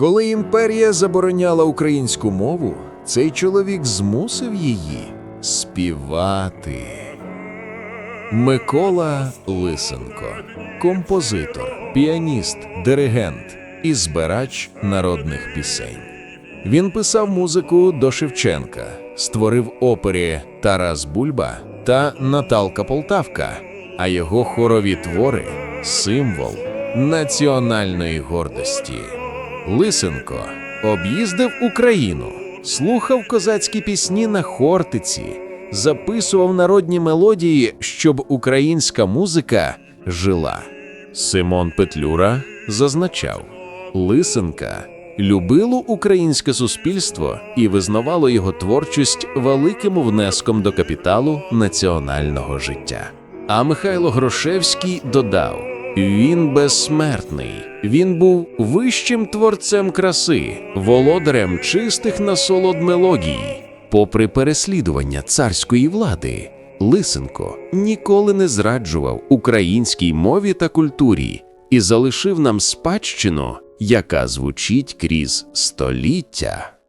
Коли імперія забороняла українську мову, цей чоловік змусив її співати. Микола Лисенко, композитор, піаніст, диригент і збирач народних пісень. Він писав музику до Шевченка, створив опері Тарас Бульба та Наталка Полтавка, а його хорові твори символ національної гордості. Лисенко об'їздив Україну, слухав козацькі пісні на хортиці, записував народні мелодії, щоб українська музика жила. Симон Петлюра зазначав, Лисенка любило українське суспільство і визнавало його творчість великим внеском до капіталу національного життя. А Михайло Грошевський додав: він безсмертний, він був вищим творцем краси, володарем чистих насолод мелодії. Попри переслідування царської влади, Лисенко ніколи не зраджував українській мові та культурі і залишив нам спадщину, яка звучить крізь століття.